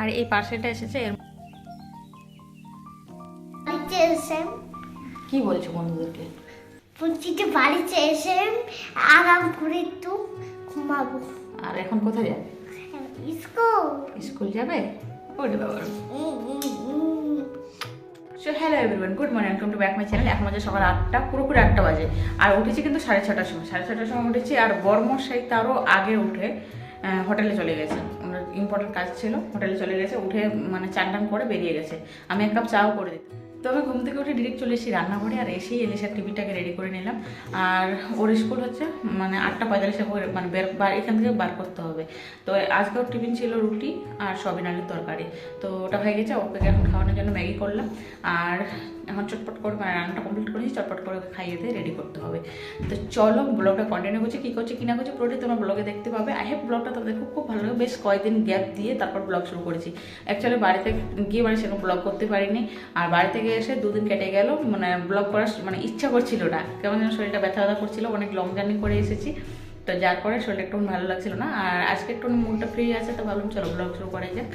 আর এই পার্সেলটা এসেছে এর বাড়িতে এসে কি বলছো বন্ধুদেরকে? বলছি যে বাড়িতে এসে আরাম করে একটু ঘুমাবো। আর এখন কোথায় যাবে? স্কুল। স্কুল যাবে? ওরে বাবা। So hello everyone good morning welcome to back my channel এখন বাজে সকাল আটটা পুরোপুরি আটটা বাজে। আর উঠেছি কিন্তু সাড়ে ছটার সময়। সাড়ে ছটার সময় উঠেছি আর বর্মশাই তারও আগে উঠে হোটেলে চলে গেছে। ইম্পর্টেন্ট কাজ ছিল। হোটেলে চলে গেছে, উঠে মানে চান করে বেরিয়ে গেছে। আমি এক কাপ চাও করে দিতে তো আমি ঘুম থেকে উঠে ডিরেক্ট চলে এসেছি রান্নাঘরে আর এসেই এলিশার টিভিটাকে রেডি করে নিলাম। আর ওর স্কুল হচ্ছে মানে আটটা পঁয়তাল্লিশে মানে বের এখান থেকে বার করতে হবে। তো আজকে ওর টিফিন ছিল রুটি আর সবিন আলুর তরকারি। তো ওটা হয়ে গেছে ওকে এখন খাওয়ানোর জন্য ম্যাগি করলাম। আর এখন চটপট করে মানে রান্নাটা কমপ্লিট করেছি চটপট করে খাইয়ে দিয়ে রেডি করতে হবে। তো চলো ব্লগটা কন্টিনিউ করছি, কী করছি, কী না করছি, পুরোটাই তোমার ব্লগে দেখতে পাবে। আই হ্যাভ ব্লগটা তোমাদের খুব খুব ভালো লাগে বেশ কয়েকদিন গ্যাপ দিয়ে তারপর ব্লগ শুরু করেছি। অ্যাকচুয়ালি বাড়িতে গিয়ে মানে সেরকম ব্লগ করতে পারিনি। আর বাড়ি থেকে এসে দুদিন কেটে গেল মানে ব্লগ করার মানে ইচ্ছা করছিল না। কেমন যেন শরীরটা ব্যথা ব্যথা করছিল, অনেক লং জার্নি করে এসেছি। তো যার পরে শরীরটা একটু ভালো লাগছিল না। আর আজকে একটু মুডটা ফ্রি আছে, তো ভাবলাম চলো ব্লগ শুরু করে যাক।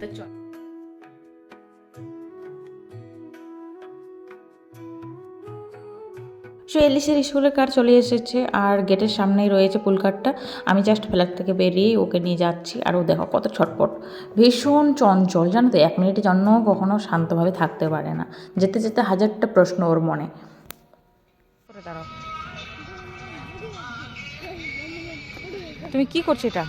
তো চল সো এলিসের স্কুলের কার চলে এসেছে আর গেটের সামনেই রয়েছে পুল কারটা আমি জাস্ট ফ্ল্যাট থেকে বেরিয়ে ওকে নিয়ে যাচ্ছি আর ও দেখো কত ছটপট। ভীষণ চঞ্চল, জানো তো, এক মিনিটের জন্য কখনো শান্তভাবে থাকতে পারে না। যেতে যেতে হাজারটা প্রশ্ন ওর মনে। তুমি কি করছ এটা?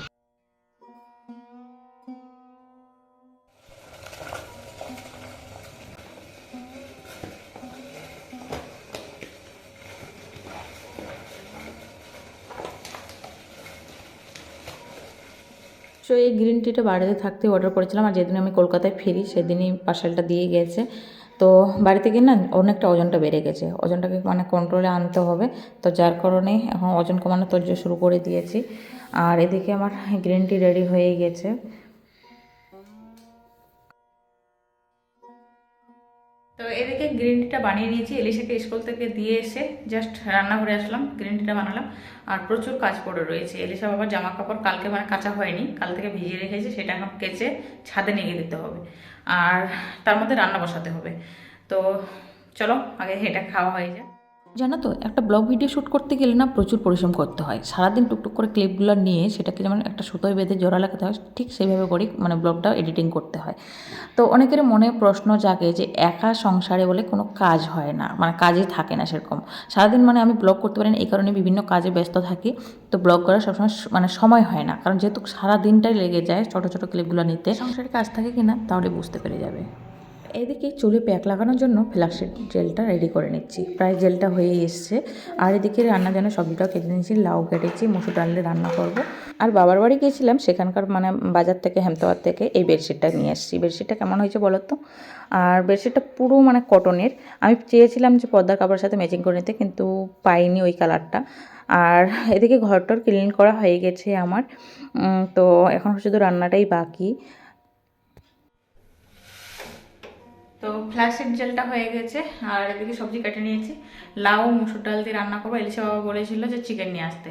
সো এই গ্রিন টিটা বাড়িতে থাকতে অর্ডার করেছিলাম আর যেদিন আমি কলকাতায় ফিরি সেদিনই পার্সেলটা দিয়ে গেছে। তো বাড়িতে গিয়ে না অনেকটা ওজনটা বেড়ে গেছে। ওজনটাকে মানে কন্ট্রোলে আনতে হবে। তো যার কারণে এখন ওজন কমানো তর্য শুরু করে দিয়েছি। আর এদিকে আমার গ্রিন টি রেডি হয়ে গেছে। তো এদিকে গ্রিন টিটা বানিয়ে নিয়েছি, এলিশাকে স্কুল থেকে দিয়ে এসে জাস্ট রান্না করে আসলাম গ্রিন টিটা বানালাম। আর প্রচুর কাজ পড়ে রয়েছে। এলিশা বাবার জামা কাপড় কালকে মানে কাঁচা হয়নি, কাল থেকে ভিজিয়ে রেখেছে, সেটা এখন কেচে ছাদে নিয়ে দিতে হবে। আর তার মধ্যে রান্না বসাতে হবে। তো চলো, আগে এটা খাওয়া হয়ে যায় জানো তো, একটা ব্লগ ভিডিও শ্যুট করতে গেলে না প্রচুর পরিশ্রম করতে হয়। সারাদিন টুকটুক করে ক্লিপগুলো নিয়ে সেটাকে যেমন একটা সুতোয় বেঁধে জোড়া লাগাতে হয়, ঠিক সেইভাবে করেই মানে ব্লগটা এডিটিং করতে হয়। তো অনেকের মনে প্রশ্ন জাগে যে একা সংসারে বলে কোনো কাজ হয় না মানে কাজই থাকে না সেরকম। সারাদিন মানে আমি ব্লগ করতে পারি না, এই কারণে বিভিন্ন কাজে ব্যস্ত থাকি। তো ব্লগ করার সবসময় মানে সময় হয় না, কারণ যেহেতু সারা দিনটাই লেগে যায় ছোটো ছোটো ক্লিপগুলো নিতে সংসারের কাজ থাকে কিনা তাহলে বুঝতে পেরে যাবে। এদিকে চুলে প্যাক লাগানোর জন্য ফ্ল্যাক্সিড জেলটা রেডি করে নিচ্ছি। প্রায় জেলটা হয়ে এসছে। আর এদিকে রান্নার জন্য সবজিটাও কেটে নিয়েছি, লাউ কেটেছি, মুসুর ডাল রান্না করব। আর বাবার বাড়ি গিয়েছিলাম, সেখানকার মানে বাজার থেকে, হেমতাবাদ থেকে এই বেডশিটটা নিয়ে এসেছি। বেডশিটটা কেমন হয়েছে বলো তো? আর বেডশিটটা পুরো মানে কটনের আমি চেয়েছিলাম যে পর্দার কাপড়ের সাথে ম্যাচিং করে নিতে, কিন্তু পাইনি ওই কালারটা আর এদিকে ঘরটর ক্লিন করা হয়ে গেছে আমার। তো এখন শুধু রান্নাটাই বাকি। তো ফ্ল্যাশের জেলটা হয়ে গেছে, আর এদিকে সবজি কেটে নিয়েছি। লাউ, মুসুর ডাল দিয়ে রান্না করব। এলিশা বাবা বলেছিল যে চিকেন নিয়ে আসতে।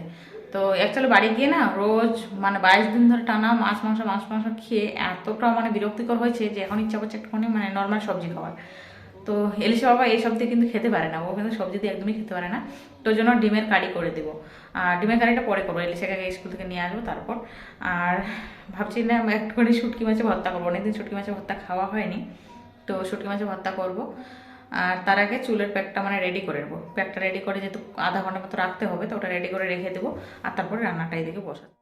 তো অ্যাকচুয়ালি বাড়ি গিয়ে না রোজ মানে বাইশ দিন ধরে টানা মাছ, মাংস মাছ, মাংস খেয়ে এতটা মানে বিরক্তিকর হয়েছে যে এখন ইচ্ছা করছে একটুখানি মানে নর্মাল সবজি খাওয়ার। তো এলিশা বাবা এই সবজি কিন্তু খেতে পারে না। ও কিন্তু সবজি দিয়ে একদমই খেতে পারে না। তো জন্য ডিমের কারি করে দেবো। আর ডিমের কারিটা পরে করব। এলিশাকে স্কুল থেকে নিয়ে আসব তারপর। আর ভাবছি না, একটুখানি শুটকি মাছে ভর্তা করব। অনেকদিন শুটকি মাছে ভর্তা খাওয়া হয়নি। তো শুটকি মাছের ভর্তা করব। আর তার আগে চুলের প্যাকটা মানে রেডি করে নেব। প্যাকটা রেডি করে যেহেতু আধা ঘণ্টা মতো রাখতে হবে, তো ওটা রেডি করে রেখে দেবো। আর তারপরে রান্নাটা এদিকে বসাবো।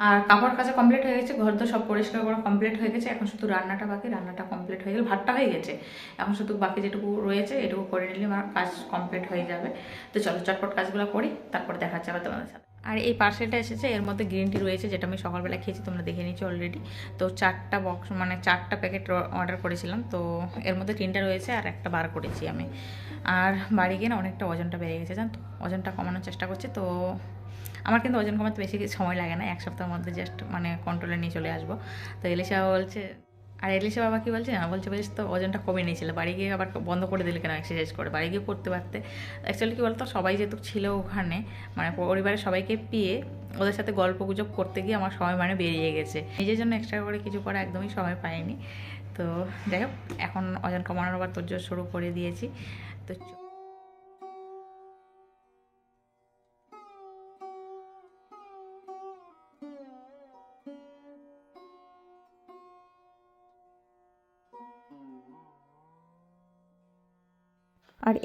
আর কাপড় কাচা কমপ্লিট হয়ে গেছে, ঘর তো সব পরিষ্কার করা কমপ্লিট হয়ে গেছে। এখন শুধু রান্নাটা বাকি, রান্নাটা কমপ্লিট হয়ে গেলে। ভাতটা হয়ে গেছে। এখন শুধু বাকি যেটুকু রয়েছে, এটুকু করে নিলে আমার কাজ কমপ্লিট হয়ে যাবে। তো চলো, চটপট কাজগুলো করি, তারপর দেখা আবার তোমাদের সাথে। আর এই পার্সেলটা এসেছে, এর মধ্যে গ্রিন টি রয়েছে, যেটা আমি সকালবেলা খেয়েছি, তোমরা দেখে নিয়েছো অলরেডি তো চারটা বক্স মানে চারটা প্যাকেট অর্ডার করেছিলাম, তো এর মধ্যে তিনটা রয়েছে আর একটা বার করেছি আমি। আর বাড়ি গিয়ে না অনেকটা ওজনটা বেড়ে গেছে, জানো তো? ওজনটা কমানোর চেষ্টা করছি, তো আমার কিন্তু ওজন কমাতে বেশি সময় লাগে না, এক সপ্তাহের মধ্যে জাস্ট মানে কন্ট্রোলে নিয়ে চলে আসব। তো এলিশা বলছে আর এলিশা বাবা কি বলছে? না বলছে বলিস তো, ওজনটা কমে নিয়েছিল। বাড়ি গিয়ে আবার বন্ধ করে দিলে কেন এক্সারসাইজ করে? বাড়ি গিয়ে করতে পারতে। অ্যাকচুয়ালি কী বলতো, সবাই যেহেতু ছিল ওখানে মানে পরিবারের সবাইকে পেয়ে ওদের সাথে গল্প গুজব করতে গিয়ে আমার সময় মানে বেরিয়ে গেছে। নিজের জন্য এক্সট্রা করে কিছু করা একদমই সময় পাইনি। তো যাই হোক, এখন ওজন কমানোর আবার তোর শুরু করে দিয়েছি। তো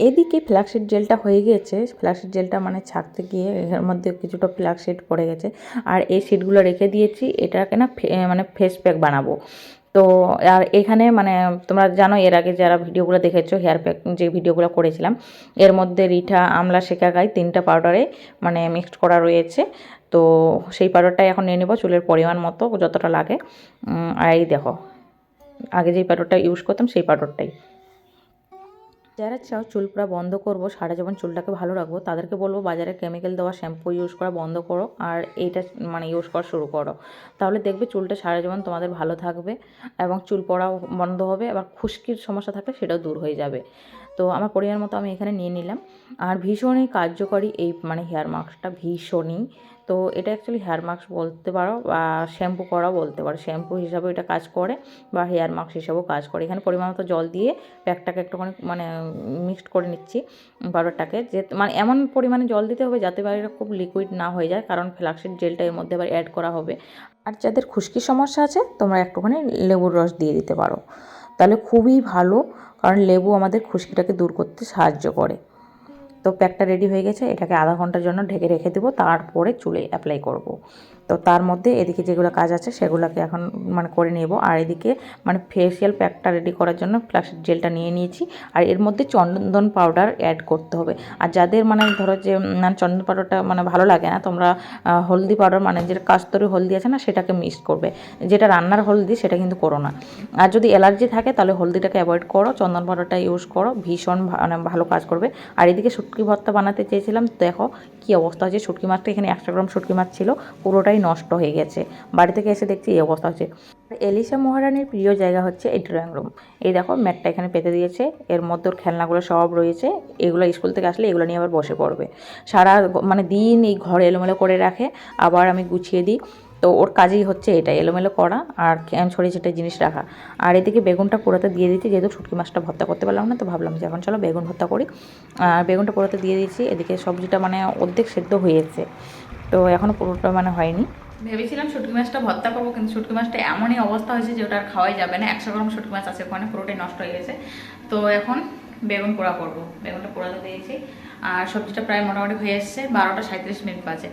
এদিকে ফ্ল্যাক্সিড জেলটা হয়ে গিয়েছে। ফ্ল্যাক্সিড জেলটা মানে ছাকতে গিয়ে এর মধ্যে কিছুটা ফ্ল্যাক্সিড পড়ে গেছে। আর এই সিটগুলো রেখে দিয়েছি, এটাকে না মানে ফেস প্যাক বানাবো। তো, আর এখানে মানে তোমরা জানো, এর আগে যারা ভিডিওগুলো দেখেছ হেয়ার প্যাক যে ভিডিওগুলো করেছিলাম, এর মধ্যে রিঠা, আমলা শেখাগাই তিনটা পাউডারে মানে মিক্সড করা রয়েছে। তো, সেই পাউডারটাই এখন নিয়ে নেব চুলের পরিমাণ মতো যতটা লাগে। আর এই দেখো, আগে যেই পাউডারটা ইউজ করতাম, সেই পাউডারটাই যারা চাও চুল পুরা বন্ধ করব, সারা জীবন চুলটাকে ভালো রাখব, তাদেরকে বলব বাজারে কেমিক্যাল দেওয়া শ্যাম্পু ইউজ করা বন্ধ করো, আর এইটা মানে ইউজ করা শুরু করো। তাহলে দেখবে চুলটা সারা জীবন তোমাদের ভালো থাকবে এবং চুল পড়াও বন্ধ হবে, আবার খুশকির সমস্যা থাকলে সেটাও দূর হয়ে যাবে। তো আমার পরিমাণ মতো আমি এখানে নিয়ে নিলাম। আর ভীষণই কার্যকরী এই মানে হেয়ার মাস্কটা ভীষণই। তো এটা অ্যাকচুয়ালি হেয়ার মাস্ক বলতে পারো বা শ্যাম্পু করা বলতে পারো। শ্যাম্পু হিসাবেও এটা কাজ করে বা হেয়ার মাস্ক হিসাবেও কাজ করে। এখানে পরিমাণ মতো জল দিয়ে প্যাকটাকে একটুখানি মানে মিক্সড করে নিচ্ছি পাউডারটাকে যে মানে এমন পরিমাণে জল দিতে হবে যাতে বাইরে খুব লিকুইড না হয়ে যায়, কারণ ফ্লাক্সিড জেলটা এর মধ্যে আবার অ্যাড করা হবে। আর যাদের খুশকির সমস্যা আছে, তোমরা একটুখানি লেবুর রস দিয়ে দিতে পারো। তাহলে খুবই ভালো, কারণ লেবু আমাদের খুশকিটাকে দূর করতে সাহায্য করে তো প্যাকটা রেডি হয়ে গেছে, এটাকে আধা ঘণ্টার জন্য ঢেকে রেখে দেবো, তারপরে চুলে অ্যাপ্লাই করব। তো তার মধ্যে এদিকে যেগুলো কাজ আছে সেগুলোকে এখন মানে করে নেব। আর এদিকে মানে ফেসিয়াল প্যাকটা রেডি করার জন্য ফ্ল্যাক্সিড জেলটা নিয়ে নিয়েছি। আর এর মধ্যে চন্দন পাউডার অ্যাড করতে হবে। আর যাদের মানে ধরো যে মানে চন্দন পাউডারটা মানে ভালো লাগে না, তোমরা হলদি পাউডার মানে যেটা কাস্তরি হলদি আছে না, সেটাকে মিক্স করবে। যেটা রান্নার হলদি সেটা কিন্তু করো না। আর যদি অ্যালার্জি থাকে তাহলে হলদিটাকে অ্যাভয়েড করো, চন্দন পাউডারটা ইউজ করো, ভীষণ মানে ভালো কাজ করবে। আর এদিকে শুটকি ভর্তা বানাতে চেয়েছিলাম, দেখো কি অবস্থা হয়েছে? শুটকি মাছটা এখানে একশো গ্রাম শুটকি মাছ ছিল, পুরোটাই নষ্ট হয়ে গেছে। বাড়ি থেকে এসে দেখছি এই অবস্থা হচ্ছে। এলিসা মহারানির প্রিয় জায়গা হচ্ছে এই ড্রয়িং রুম এই দেখো, ম্যাটটা এখানে পেতে দিয়েছে। এর মধ্যে ওর খেলনাগুলো সব রয়েছে। এগুলো স্কুল থেকে আসলে এগুলো নিয়ে আবার বসে পড়বে। সারা মানে দিন এই ঘরে এলোমেলো করে রাখে। আবার আমি গুছিয়ে দিই। তো ওর কাজেই হচ্ছে এটা এলোমেলো করা আর ছড়িয়ে ছিটে জিনিস রাখা। আর এদিকে বেগুনটা পোড়াতে দিয়ে দিচ্ছি যেহেতু শুটকি মাছটা ভর্তা করতে পারলাম না, তো ভাবলাম যে এখন চলো বেগুন ভর্তা করি। আর বেগুনটা পোড়াতে দিয়ে দিয়েছি, এদিকে সবজিটা মানে অর্ধেক সেদ্ধ হয়েছে। তো এখনও পুরোটা মানে হয়নি। ভেবেছিলাম শুটকি মাছটা ভর্তা করব, কিন্তু শুটকি মাছটা এমনই অবস্থা হয়েছে যে ওটা আর খাওয়াই যাবে না। একশো গ্রাম শুটকি মাছ আছে ওখানে, পুরোটাই নষ্ট হয়ে গেছে। তো এখন বেগুন পোড়া করব। বেগুনটা পোড়াতে দিয়েছি। আর সবজিটা প্রায় মোটামুটি হয়ে এসছে বারোটা সাঁত্রিশ মিনিট বাজে।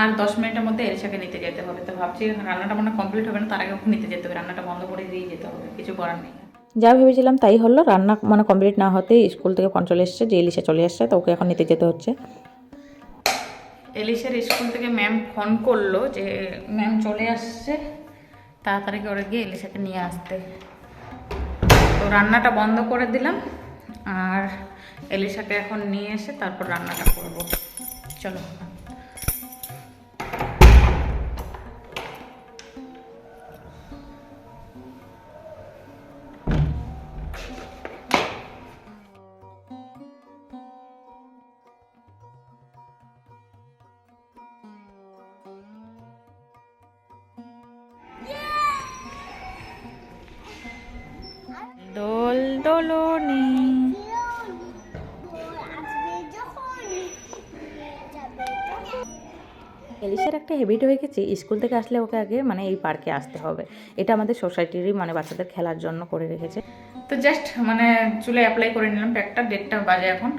আর দশ মিনিটের মধ্যে এলিশাকে নিতে যেতে হবে। তো ভাবছি রান্নাটা মনে কমপ্লিট হবে না তার আগে ওকে নিতে যেতে হবে রান্নাটা বন্ধ করে দিয়ে যেতে হবে কিছু করার নেই। যা ভেবেছিলাম তাই হলো রান্না মানে কমপ্লিট না হতেই স্কুল থেকে ফোন চলে এসছে যে এলিশা চলে আসছে তো ওকে এখন নিতে যেতে হচ্ছে। এলিশের স্কুল থেকে ম্যাম ফোন করল যে ম্যাম চলে আসছে তাড়াতাড়ি করে গিয়ে এলিশাকে নিয়ে আসতে। তো রান্নাটা বন্ধ করে দিলাম আর এলিশাকে এখন নিয়ে এসে তারপর রান্নাটা করব চলো দোল দোলনি এলিশার একটা হ্যাবিট হয়ে গেছে, স্কুল থেকে আসলে ওকে আগে মানে এই পার্কে আসতে হবে। এটা আমাদের সোসাইটিরই মানে বাচ্চাদের খেলার জন্য করে রেখেছে। তো জাস্ট মানে চুলে অ্যাপ্লাই করে নিলাম, প্যাকটা দেড়টা বাজে এখন।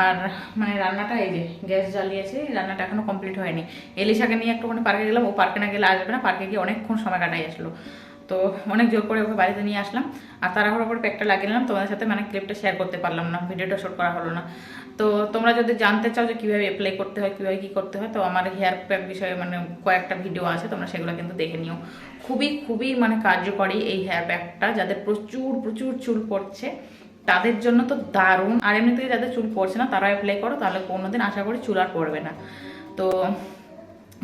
আর মানে রান্নাটা এই যে, গ্যাস জ্বালিয়েছি, রান্নাটা এখনও কমপ্লিট হয়নি। এলিশাকে নিয়ে একটুখানি পার্কে গেলাম, ও পার্কে না গেলে আসবে না, পার্কে গিয়ে অনেকক্ষণ সময় কাটাই আসলো। তো অনেক জোর করে ওকে বাড়িতে নিয়ে আসলাম। আর তাড়াহুড়ো করে প্যাকটা লাগিয়ে নিলাম, তোমাদের সাথে মানে ক্লিপটা শেয়ার করতে পারলাম না ভিডিওটা শ্যুট করা হলো না। তো তোমরা যদি জানতে চাও যে কীভাবে অ্যাপ্লাই করতে হয়, কীভাবে কী করতে হয়, তো আমার হেয়ার প্যাক বিষয়ে মানে কয়েকটা ভিডিও আছে, তোমরা সেগুলো কিন্তু দেখে নিও। খুবই খুবই মানে কার্যকরী এই হেয়ার প্যাকটা যাদের প্রচুর প্রচুর চুল পড়ছে, তাদের জন্য তো দারুণ। আর এমনিতে যাদের চুল পড়ছে না তারা অ্যাপ্লাই করো, তাহলে কোনোদিন আশা করি চুল আর পড়বে না। তো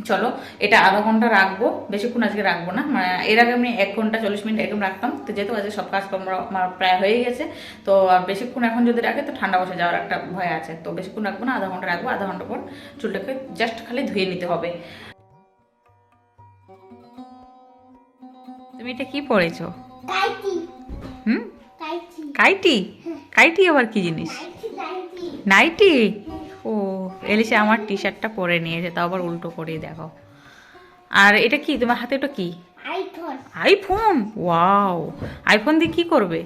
চলো এটা আধা ঘণ্টা রাখব বেশিক্ষণ আজকে রাখব না। মানে এর আগে আমি এক ঘণ্টা চল্লিশ মিনিট এরকম রাখতাম তো যেহেতু আজকে সব কাজকর্ম আমার প্রায় হয়ে গেছে তো আর বেশিক্ষণ এখন যদি রাখে তো ঠান্ডা বসে যাওয়ার একটা ভয় আছে। তো বেশিক্ষণ রাখব না আধা ঘণ্টা রাখব আধা ঘণ্টা পর চুলটাকে জাস্ট খালি ধুয়ে নিতে হবে। তুমি এটা কি পড়েছো হুম? কাইটি। কাইটি? কাইটি আবার কি জিনিস? নাইটি? এলিসে আমার টি শার্টটা পরে নিয়েছে তাও আবার উল্টো করে দেখো। আর এটা কি? তোমার হাতে ওটা কি? আইফোন আইফোন ওয়াও আইফোন দিয়ে কি করবে?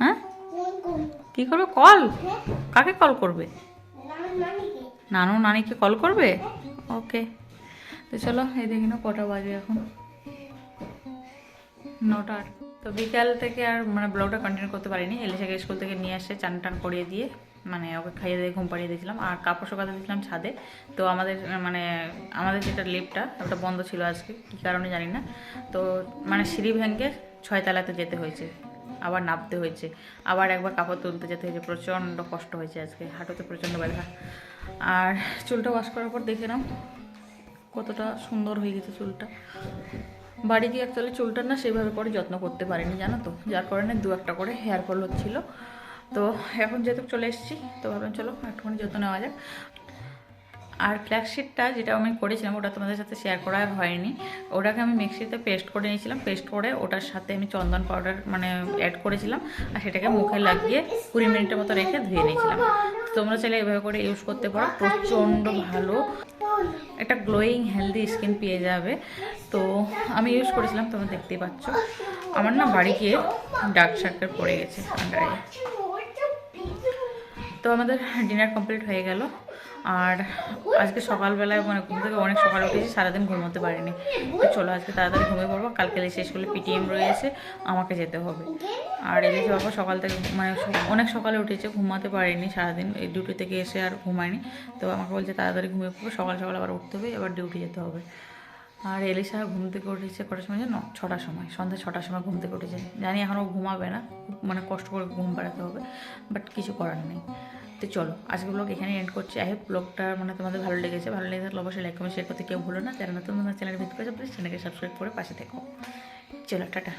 হ্যাঁ? কি করবে? কল? হ্যাঁ। কাকে কল করবে? নানু নানিকে। কল করবে? ওকে। তো চলো এই দেখি না কটা বাজে এখন। নটা। তো বিকাল থেকে আর মানে ব্লগটা কন্টিনিউ করতে পারিনি। এলিশাকে স্কুল থেকে নিয়ে আসে চান টান করিয়ে দিয়ে। মানে ওকে খাইয়ে দিয়ে ঘুম পাড়িয়ে দিয়েছিলাম। আর কাপড় শুকাতে দিয়েছিলাম ছাদে। তো আমাদের মানে আমাদের যেটা লিফটটা ওটা বন্ধ ছিল আজকে, কী কারণে জানি না। তো মানে সিঁড়ি ভেঙে ছয়তলাতে যেতে হয়েছে, আবার নামতে হয়েছে, আবার একবার কাপড় তুলতে যেতে হয়েছে। প্রচণ্ড কষ্ট হয়েছে আজকে, হাঁটুতে প্রচণ্ড ব্যথা। আর চুলটা ওয়াশ করার পর দেখে কতটা সুন্দর হয়ে গেছে চুলটা। বাড়ি গিয়ে অ্যাকচুয়ালি চুলটা না সেভাবে করে যত্ন করতে পারিনি, জানো তো? যার কারণে দু একটা করে হেয়ার ফল হচ্ছিল। তো এখন যেহেতু চলে এসেছি, তো ভাবলাম চলো একটুখানি যত্ন নেওয়া যাক। আর ফ্ল্যাক্সিটটা যেটা আমি করেছিলাম, ওটা তোমাদের সাথে শেয়ার করা হয়নি। ওটাকে আমি মিক্সিতে পেস্ট করে নিয়েছিলাম। পেস্ট করে ওটার সাথে আমি চন্দন পাউডার মানে অ্যাড করেছিলাম আর সেটাকে মুখে লাগিয়ে কুড়ি মিনিটের মতো রেখে ধুয়ে নিয়েছিলাম। তোমরা চাইলে এভাবে করে ইউজ করতে পারো। প্রচণ্ড ভালো একটা গ্লোয়িং হেলদি স্কিন পেয়ে যাবে। তো আমি ইউজ করেছিলাম, তোমরা দেখতেই পাচ্ছ। আমার না বাড়ি গিয়ে ডার্ক সার্কেল পড়ে গেছে আন্ডারে তো আমাদের ডিনার কমপ্লিট হয়ে গেল। আর আজকে সকালবেলায় মানে ঘুম থেকে অনেক সকালে উঠেছি, সারাদিন ঘুমোতে পারিনি। তো চলো আজকে তাড়াতাড়ি ঘুমিয়ে পড়ব। কালকে শেষ করলে পিটিএম রয়েছে, আমাকে যেতে হবে। আর এলিশে বাবা সকাল থেকে মানে অনেক সকালে উঠেছে, ঘুমাতে পারিনি সারাদিন। এই ডিউটি থেকে এসে আর ঘুমায়নি। তো আমাকে বলছে তাড়াতাড়ি ঘুমিয়ে পড়ব, সকাল সকাল আবার উঠতে হবে, এবার ডিউটি যেতে হবে। আর এলিশা ঘুম থেকে উঠেছে কটার সময় জানো? ছটার সময়, সন্ধ্যা ছটার সময় ঘুম থেকে উঠেছে। জানি এখন ও ঘুমাবে না মানে কষ্ট করে ঘুম পাড়াতে হবে বাট কিছু করার নেই। তো চলো, আজকে ব্লগ এখানে এন্ড করছি। আই হোপ ব্লগটা মানে তোমাদের ভালো লেগেছে। ভালো লেগে থাকলে অবশ্যই লাইক কমেন্ট শেয়ার করতে কেউ ভুলো না। যারা নতুন তোমার চ্যানেল ভিত্তি করেছে প্লিজ চ্যানেলকে সাবস্ক্রাইব করে পাশে থেকো। চলো, টাটা।